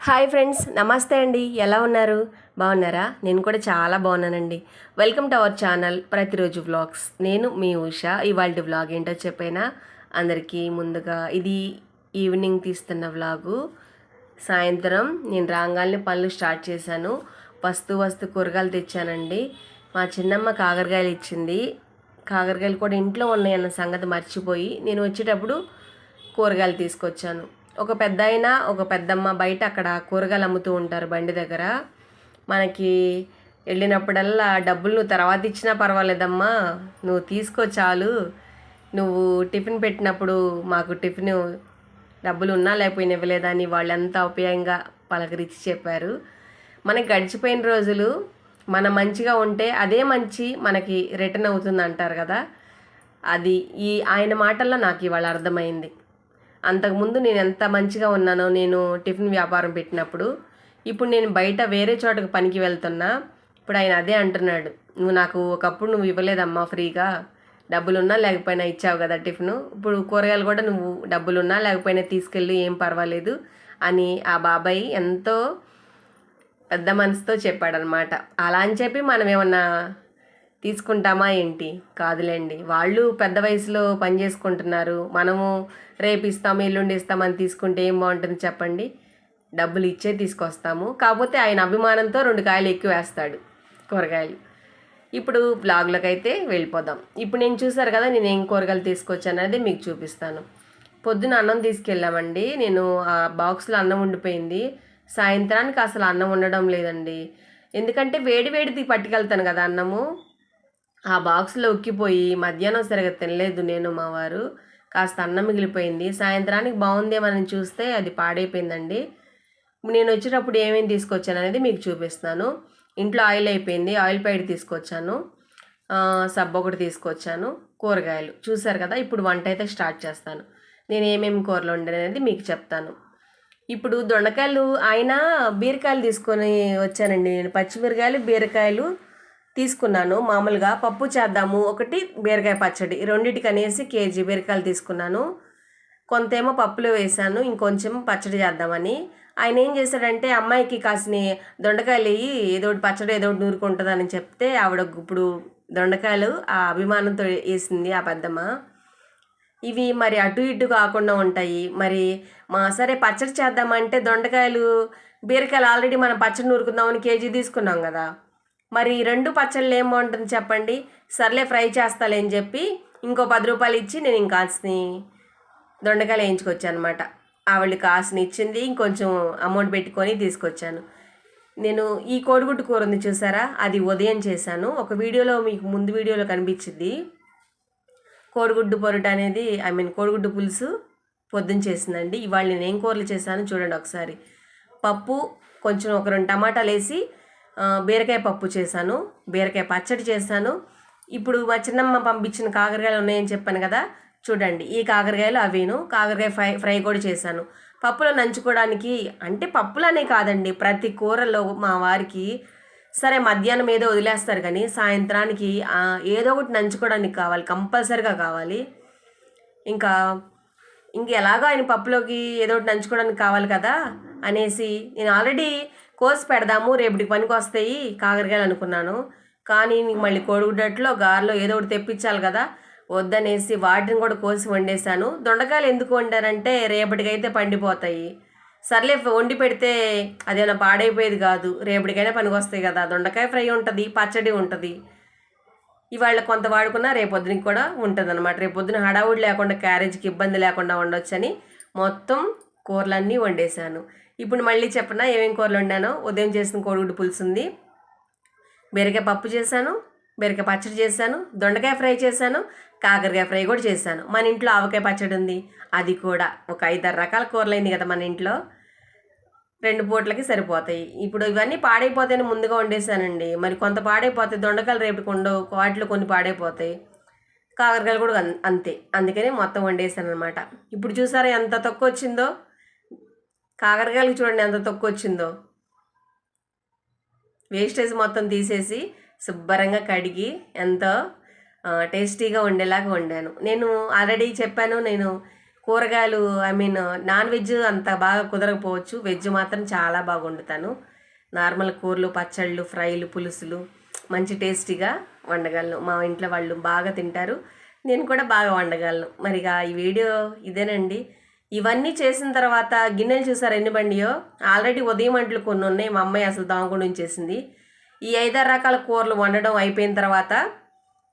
Hi friends నమస్తే అండి. ఎలా ఉన్నారు? బాగున్నారా? నేను కూడా చాలా బాగున్నానండి. వెల్కమ్ టు అవర్ ఛానల్ ప్రతిరోజు వ్లాగ్స్ నేను మీ ఉష. ఇవాళ వ్లాగ్ ఏంటో చెప్పైనా? అందరికీ ముందుగా ఇది ఈవినింగ్ తీస్తున్న వ్లాగు సాయంత్రం నేను రాగాల్ని పనులు స్టార్ట్ చేశాను. వస్తు వస్తు కూరగాయలు తెచ్చానండి. మా చిన్నమ్మ కాకరకాయలు ఇచ్చింది. కాకరకాయలు కూడా ఇంట్లో ఉన్నాయన్న సంగతి మర్చిపోయి నేను వచ్చేటప్పుడు కూరగాయలు తీసుకొచ్చాను. ఒక పెద్ద అయినా ఒక పెద్దమ్మ బయట అక్కడ కూరగాయలు అమ్ముతూ ఉంటారు బండి దగ్గర. మనకి వెళ్ళినప్పుడల్లా డబ్బులు నువ్వు తర్వాత ఇచ్చినా పర్వాలేదమ్మా నువ్వు తీసుకో చాలు. నువ్వు టిఫిన్ పెట్టినప్పుడు మాకు టిఫిన్ డబ్బులు ఉన్నా లేకపోయినా ఇవ్వలేదని వాళ్ళు ఎంత ఉపయోగంగా పలకరించి చెప్పారు. మనకి గడిచిపోయిన రోజులు మనం మంచిగా ఉంటే అదే మంచి మనకి రిటర్న్ అవుతుంది అంటారు కదా. అది ఈ ఆయన మాటల్లో నాకు ఇవాళ అర్థమైంది. అంతకుముందు నేను ఎంత మంచిగా ఉన్నానో నేను టిఫిన్ వ్యాపారం పెట్టినప్పుడు ఇప్పుడు నేను బయట వేరే చోటకు పనికి వెళ్తున్నా ఇప్పుడు ఆయన అదే అంటున్నాడు. నువ్వు నాకు ఒకప్పుడు నువ్వు ఇవ్వలేదమ్మా ఫ్రీగా. డబ్బులున్నా లేకపోయినా ఇచ్చావు కదా టిఫిను. ఇప్పుడు కూరగాయలు కూడా నువ్వు డబ్బులున్నా లేకపోయినా తీసుకెళ్ళి ఏం పర్వాలేదు అని ఆ బాబాయ్ ఎంతో పెద్ద మనసుతో చెప్పాడనమాట. అలా అని చెప్పి మనం ఏమన్నా తీసుకుంటామా ఏంటి? కాదులేండి. వాళ్ళు పెద్ద వయసులో పని చేసుకుంటున్నారు. మనము రేపు ఇస్తాము ఎల్లుండి ఇస్తామని తీసుకుంటే ఏం బాగుంటుంది చెప్పండి? డబ్బులు ఇచ్చే తీసుకొస్తాము. కాకపోతే ఆయన అభిమానంతో రెండు కాయలు ఎక్కువ వేస్తాడు కూరగాయలు. ఇప్పుడు బ్లాగ్లోకి అయితే వెళ్ళిపోదాం. ఇప్పుడు నేను చూసారు కదా నేను ఏం కూరగాయలు తీసుకొచ్చాను అనేది మీకు చూపిస్తాను. పొద్దున అన్నం తీసుకెళ్ళామండి. నేను ఆ బాక్స్లో అన్నం ఉండిపోయింది. సాయంత్రానికి అసలు అన్నం ఉండడం లేదండి. ఎందుకంటే వేడి వేడిది పట్టుకెళ్తాను కదా అన్నము. ఆ బాక్స్లో ఉక్కిపోయి మధ్యాహ్నం సరిగా తినలేదు నేను మా వారు. కాస్త అన్నం మిగిలిపోయింది. సాయంత్రానికి బాగుందేమని చూస్తే అది పాడైపోయిందండి. నేను వచ్చేటప్పుడు ఏమేమి తీసుకొచ్చాను అనేది మీకు చూపిస్తాను. ఇంట్లో ఆయిల్ అయిపోయింది. ఆయిల్ ప్యాడ్ తీసుకొచ్చాను. సబ్బు ఒకటి తీసుకొచ్చాను. కూరగాయలు. చూసారు కదా ఇప్పుడు వంట అయితే స్టార్ట్ చేస్తాను. నేను ఏమేమి కూరలు వండాననేది మీకు చెప్తాను. ఇప్పుడు దొండకాయలు ఆయన బీరకాయలు తీసుకొని వచ్చానండి నేను. పచ్చిమిరకాయలు బీరకాయలు తీసుకున్నాను. మామూలుగా పప్పు చేద్దాము. ఒకటి బీరకాయ పచ్చడి రెండింటికి అనేసి కేజీ బీరకాయలు తీసుకున్నాను. కొంతేమో పప్పులో వేసాను. ఇంకొంచెం పచ్చడి చేద్దామని. ఆయన ఏం చేశాడంటే అమ్మాయికి కాసిన దొండకాయలు వేయి ఏదో ఒకటి పచ్చడి ఏదో ఒకటి నూరుకుంటుందని చెప్తే ఆవిడ ఇప్పుడు దొండకాయలు ఆ అభిమానంతో వేసింది ఆ పెద్దమ్మ. ఇవి మరి అటు ఇటు కాకుండా ఉంటాయి. మరి మా సరే పచ్చడి చేద్దామంటే దొండకాయలు బీరకాయలు ఆల్రెడీ మనం పచ్చడి నూరుకుందామని కేజీ తీసుకున్నాం కదా. మరి రెండు పచ్చళ్ళు ఏం బాగుంటుంది చెప్పండి? సర్లే ఫ్రై చేస్తాలే అని చెప్పి ఇంకో పది రూపాయలు ఇచ్చి నేను ఇంకా దొండకాయలు వేయించుకొచ్చాను అనమాట ఆవిడ కాసుని ఇచ్చింది ఇంకొంచెం అమౌంట్ పెట్టుకొని తీసుకొచ్చాను. నేను ఈ కోడిగుడ్డు కూర ఉంది చూసారా? అది ఉదయం చేశాను. ఒక వీడియోలో మీకు ముందు వీడియోలో కనిపించింది. కోడిగుడ్డు పొరట అనేది ఐ మీన్ కోడిగుడ్డు పులుసు పొద్దున చేసిందండి. ఇవాళ నేను ఏం కూరలు చేశాను చూడండి ఒకసారి. పప్పు కొంచెం ఒక రెండు టమాటాలు వేసి బీరకాయ పప్పు చేశాను బీరకాయ పచ్చడి చేశాను. ఇప్పుడు మా చిన్నమ్మ పంపించిన కాకరకాయలు ఉన్నాయని చెప్పాను కదా చూడండి. ఈ కాకరకాయలు అవేను కాకరకాయ ఫ్రై ఫ్రై కూడా చేశాను. పప్పులో నంచుకోవడానికి అంటే పప్పులనే కాదండి ప్రతి కూరలో మా వారికి సరే మధ్యాహ్నం ఏదో వదిలేస్తారు కానీ సాయంత్రానికి ఏదో ఒకటి నంచుకోవడానికి కావాలి కంపల్సరిగా కావాలి. ఇంకా ఇంక ఎలాగో ఆయన పప్పులోకి ఏదో ఒకటి నంచుకోవడానికి కావాలి కదా అనేసి నేను ఆల్రెడీ కోసి పెడదాము రేపటికి పనికి వస్తాయి కాకరకాయలు అనుకున్నాను. కానీ మళ్ళీ కోడిగుడ్డట్లో గారెలో ఏదో ఒకటి తెప్పించాలి కదా వద్దనేసి వాటిని కూడా కోసి వండేశాను. దొండకాయలు ఎందుకు వండారంటే రేపటికైతే పండిపోతాయి. సర్లే వండి పెడితే అదేమైనా పాడైపోయేది కాదు. రేపటికైనా పనికి వస్తాయి కదా. దొండకాయ ఫ్రై ఉంటుంది పచ్చడి ఉంటుంది. ఇవాళ కొంత వాడుకున్నా రేపొద్దునికి కూడా ఉంటుంది అనమాట రేపొద్దున హడావుడి లేకుండా క్యారేజ్కి ఇబ్బంది లేకుండా ఉండొచ్చని మొత్తం కూరలన్నీ వండేశాను. ఇప్పుడు మళ్ళీ చెప్పనా ఏమేమి కూరలు వండానో? ఉదయం చేసిన కోడిగుడ్డు పులుసు ఉంది. బీరకాయ పప్పు చేశాను బీరకాయ పచ్చడి చేశాను దొండకాయ ఫ్రై చేశాను కాకరకాయ ఫ్రై కూడా చేశాను. మన ఇంట్లో ఆవకాయ పచ్చడి ఉంది. అది కూడా ఒక ఐదారు రకాల కూరలు అయింది కదా మన ఇంట్లో. రెండు పూటలకి సరిపోతాయి. ఇప్పుడు ఇవన్నీ పాడైపోతాయని ముందుగా వండేసానండి మరి కొంత పాడైపోతాయి దొండకాయలు రేపు ఉండవు వాటిలో కొన్ని పాడైపోతాయి. కాకరకాయలు కూడా అంతే. అందుకనే మొత్తం వండేసాను అనమాట ఇప్పుడు చూసారా ఎంత తక్కువ వచ్చిందో? కాకరకాయలు చూడండి ఎంత తక్కువ వచ్చిందో వేస్టేజ్ మొత్తం తీసేసి శుభ్రంగా కడిగి ఎంతో టేస్టీగా ఉండేలాగా వండాను. నేను ఆల్రెడీ చెప్పాను నేను కూరగాయలు ఐ మీన్ నాన్ వెజ్ అంత బాగా కుదరకపోవచ్చు. వెజ్ మాత్రం చాలా బాగా వండుతాను. నార్మల్ కూరలు పచ్చళ్ళు ఫ్రైలు పులుసులు మంచి టేస్టీగా వండగలను. మా ఇంట్లో వాళ్ళు బాగా తింటారు. నేను కూడా బాగా వండగలను. మరిగా ఈ వీడియో ఇదేనండి. ఇవన్నీ చేసిన తర్వాత గిన్నెలు చూసారు ఎన్ని బండియో? ఆల్రెడీ ఉదయం అంట్లు కొన్ని ఉన్నాయి మా అమ్మాయి అసలు దామకుండా ఉంచేసింది ఈ ఐదారు రకాల కూరలు వండడం అయిపోయిన తర్వాత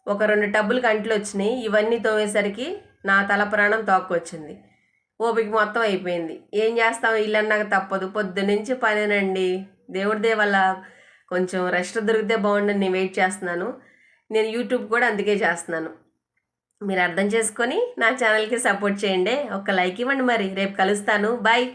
ఒక రెండు టబ్బులకి అంట్లు వచ్చినాయి ఇవన్నీ తోమేసరికి నా తల ప్రాణం తోక్కొచ్చింది. ఓపిక మొత్తం అయిపోయింది. ఏం చేస్తాం? ఇల్లన్నాక తప్పదు. పొద్దు నుంచి పనేనండి. దేవుడిదే వల్ల కొంచెం రెస్ట్ దొరికితే బాగుండని నేను వెయిట్ చేస్తున్నాను. నేను యూట్యూబ్ కూడా అందుకే చేస్తున్నాను. మీరు అర్థం చేసుకొని నా ఛానల్కి సపోర్ట్ చేయండి. ఒక లైక్ ఇవ్వండి మరి. రేపు కలుస్తాను. బాయ్